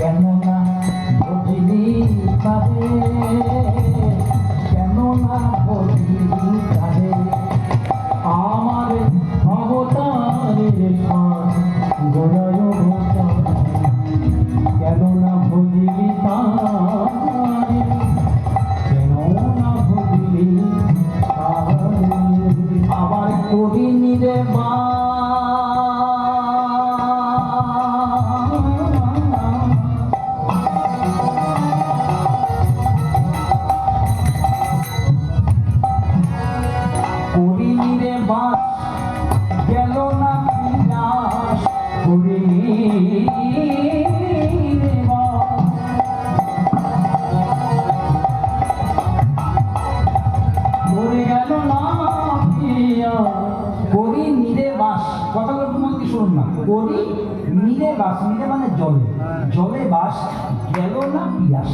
কেন না বুঝলি তারে কেন না বুঝলি তারে। আমার করি নিরে বাস। কথাগুলো মন দিয়ে শুনুন না। করি মানে জলে। জলে বাস গেল না পিয়াস?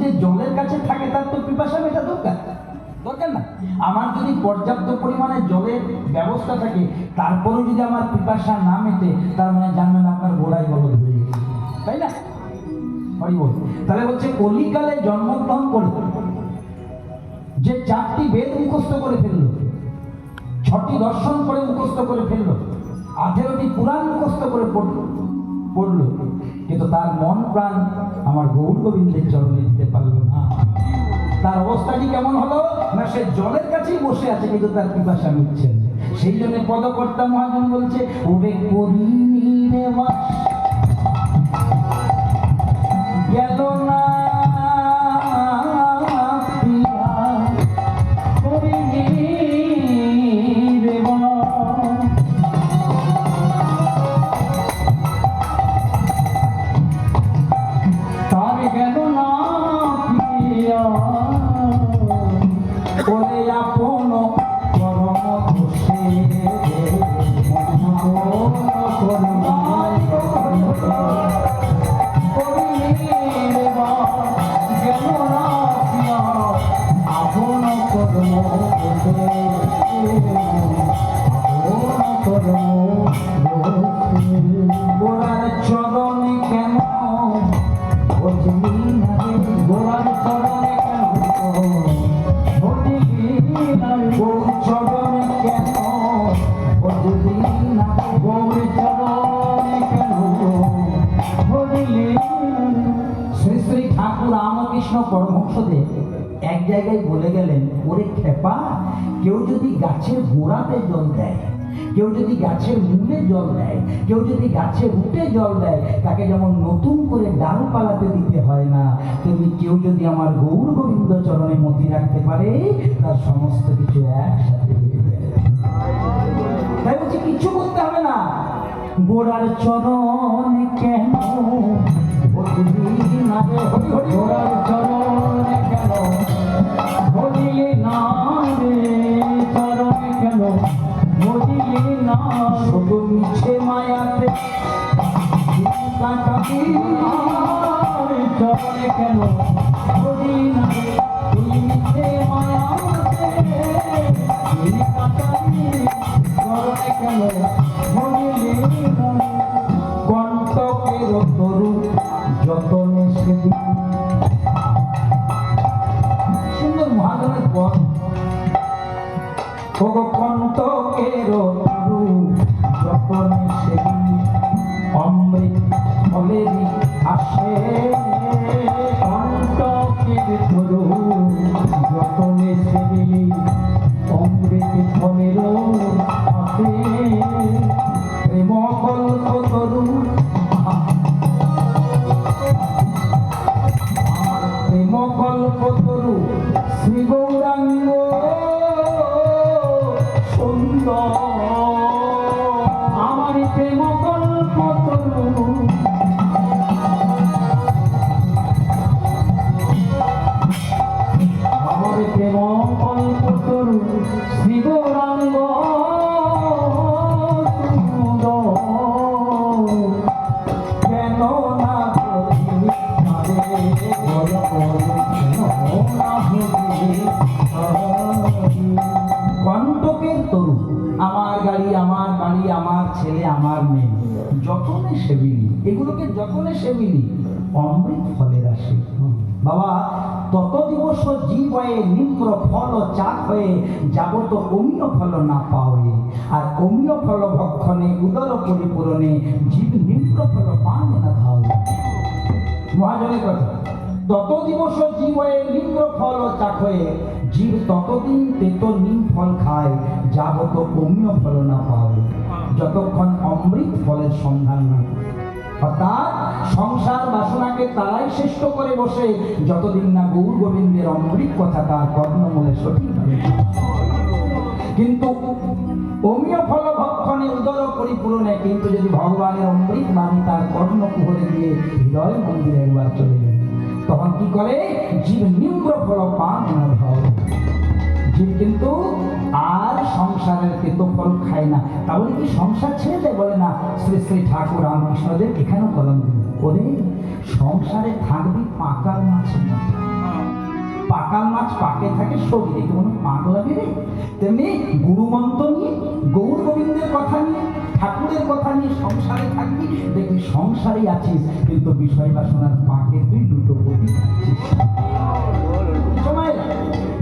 যে জলের কাছে থাকে তার তো পিপাসা মেটা দরকার? দরকার না। আমার যদি পর্যাপ্ত পরিমাণে জলের ব্যবস্থা থাকে, তারপরেও যদি আমার পিপাসা না মেটে, তার মানে জানবেন আপনার গোড়ায় গলদ হয়ে গেছে। তাই না? তাহলে বলছে কলিকালে জন্মগ্রহণ করে যে চারটি বেদ মুখস্থ করে ফেলল, ছটি দর্শন করে মুখস্থ করে ফেলল, আঠেরোটি পুরাণ মুখস্থ করে পড়ল পড়ল, কিন্তু তার মন প্রাণ আমার গৌর গোবিন্দের চরণে দিতে পারল না তার অবস্থাটি কেমন হলো না, সে জলের কাছেই বসে আছে, কিন্তু তার পিপাসা মিটছে। সেই জন্য পদকর্তা মহাজন বলছে ওরে করিনি রে গেল না ঠাকুর রামকৃষ্ণ পরমহংসদেব এক জায়গায় বলে গেলেন, ওরে খেপা, কেউ যদি গাছের গোড়াতে জল দেয়, কেউ যদি গাছের মূলে জল দেয়, কেউ যদি গাছের উঠে জল দেয়, তাকে যেমন নতুন করে ডাল পালাতে দিতে হয় না, তেমনি কেউ যদি আমার গৌর গোবিন্দ চরণে মতি রাখতে পারে, তার সমস্ত কিছু একসাথে তাই বলছি, কিছু করতে হবে না। গোড়ার চরণ কেন? গোড়ার চরণ কেন? বুঝলি না রে, চরণ কেন? বুঝলি না শুধু মিছে মায়াতে চরণ কেন? বুঝলি না আসে যখনই সে মিলি, অমৃত ফলের আসে। বাবা, তত দিবস জীবয়ে নিম্র ফল চাক হয়ে যাবত অমীয় ফল না পাওয়ে। আর অমীয় ফল ভক্ষণে, উদর পরিপূরণে জীব নিম্র ফল পান না ধাওয়ে মহাজনের কথা, তত দিবস জীবয়ে নিম্র ফল চাক হয়ে, জীব ততদিন তেত নিম ফল খায়, যাবত অমীয় ফল না পাওয়ে। যতক্ষণ অমৃত ফলের সন্ধান না। অর্থাৎ সংসার বাসনাকে তারাই শ্রেষ্ঠ করে বসে, যতদিন না গৌর গোবিন্দের অমৃত কথা তার কর্ণমূলে সঠিকভাবে কিন্তু অমীয় ফল ভক্ষণে উদর পরিপূরণে কিন্তু যদি ভগবানের অমৃত বাণী তার কর্ণ কুহরে দিয়ে হৃদয় মন্দিরে একবার চলে যায়, তখন কি করে? জীব নিম্র ফল পান না জীব কিন্তু সংসারের ফল খায় না। তাহলে কি সংসার ছেড়ে দেয়? বলে না, শ্রী শ্রী ঠাকুর রামকৃষ্ণদেব এখানেও কলম ওরে, সংসারে থাকবি পাকার মাছ পাকাল মাছ পাকে থাকে শরীরে কোনো পাক লাগে তেমনি গুরুমন্ত্র নিয়ে, গৌর গোবিন্দের কথা নিয়ে, ঠাকুরের কথা নিয়ে সংসারে থাকবি, দেখবি সংসারে আছিস। কিন্তু বিষয় বাসনার পাকে তুই দুটো। সময়,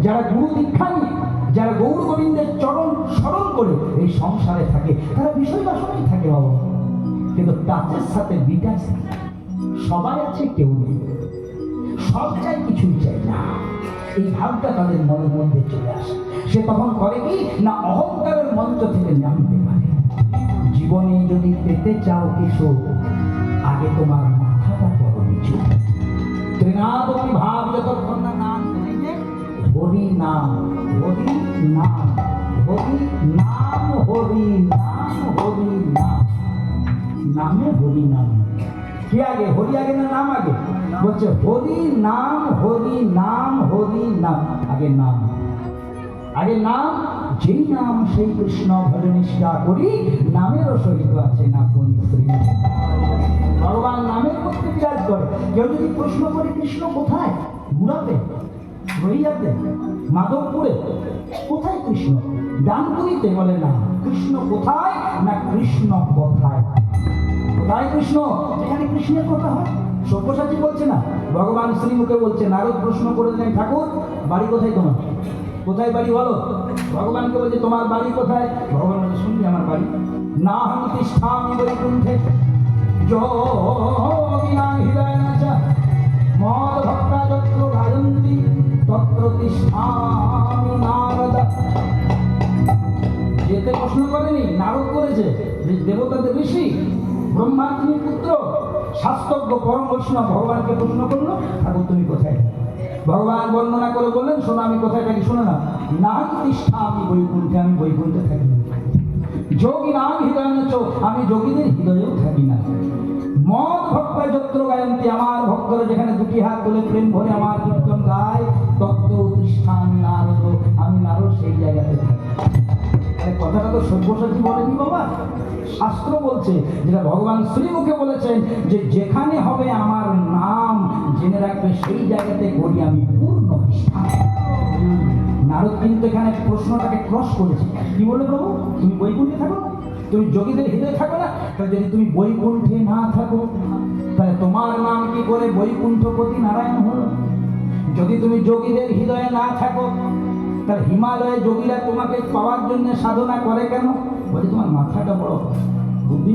যারা গুরু দীক্ষা নিয়ে যারা গৌর গোবিন্দের চরণ স্মরণ করে এই সংসারে থাকে, তারা বিষয় বাসনাই থাকে বাবা। কিন্তু টাচের সাথে বিটাচ সবাই আছে, কেউ নেই। সব চাই কিছুই চাই না। এই ভাবটা তাদের মনের মধ্যে চলে আসে। সে তখন করে কি? না, অহংকারের মঞ্চ থেকে নামতে পারে। জীবনে যদি পেতে চাও কিছু আগে তোমার মাথাটা বড় নিচু। ত্রিনাদী ভাব যতক্ষণ না হরি নাম হরি নাম হরি নাম হরি নাম হরি নাম নামে হরি নাম কি আগে? হরি আগে না নাম আগে? বলছে হরি নাম হরি নাম হরি নাম আগে নাম। আগে নাম, যেই নাম সেই কৃষ্ণ ভরে নিষ্ঠা করি, নামেরও সহিত আছে না কোন ভগবান নামের মধ্যে বিরাজ করে। কেউ যদি প্রশ্ন করে, কৃষ্ণ কোথায়? গুড়াতে রইয়াতে মাধবপুরে। কোথায় কৃষ্ণ? ডানপুরিতে বলে না, কৃষ্ণ কোথায় না কৃষ্ণ কোথায়? কোথায় কৃষ্ণ? এখানে কৃষ্ণের কথা হয়। সব্যসাচী বলছে না, ভগবান শ্রীমুখে বলছে, নারদ প্রশ্ন করে দেন ঠাকুর, বাড়ি কোথায় তোমার? কোথায় বাড়ি বলো? ভগবানকে বলছে, তোমার বাড়ি কোথায়? ভগবান বলছে শুনবি আমার বাড়ি? না আমি তিষ্ঠামি বৈকুণ্ঠে যোগিনা হৃদয় মদ ভক্তা যত্র গায়ন্তি যেতে প্রশ্ন করেনি, নারদ করেছে। দেবতাদের ঋষি পুত্র শাস্ত্রজ্ঞ পরম বৈষ্ণব, ভগবানকে প্রশ্ন করল, ঠাকুর, তুমি কোথায়? ভগবান বর্ণনা করে বললেন, শোনো, আমি কোথায় থাকি শোনো না না তিষ্ঠা আমি বৈকুণ্ঠে আমি বৈকুণ্ঠে থাকি যোগী নাম হৃদয় নাচ আমি যোগীদের হৃদয়েও থাকি না। মদ ভক্ত যত্র গায়ন্তী, আমার ভক্তরা যেখানে দুটি হাত তুলে প্রেম ভরে আমার কীর্তন গায় তিষ্ঠা আমি নারদ আমি নারদ সেই জায়গাতে কথাটা তো সব্যসাচী বলেনি বাবা? শাস্ত্র বলছে, যেটা ভগবান শ্রীমুখে বলেছেন, যে যেখানে হবে আমার নাম, জেনে রাখবে, সেই জায়গাতে করি আমি পূর্ণ নিষ্ঠা। নারদ কিন্তু এখানে প্রশ্নটাকে ক্রস করেছে। কি বলে প্রভু? তুমি বৈকুণ্ঠে থাকো? না? তুমি যোগীদের হৃদয়ে থাকো না? তাহলে যদি তুমি বৈকুণ্ঠে না থাকো, তাহলে তোমার নাম কি করে বৈকুণ্ঠপতি নারায়ণ হলো? যদি তুমি যোগীদের হৃদয়ে না থাকো, তার হিমালয়ে যোগীরা তোমাকে পাওয়ার জন্য সাধনা করে কেন? বলে তোমার মাথাটা বড় বুদ্ধি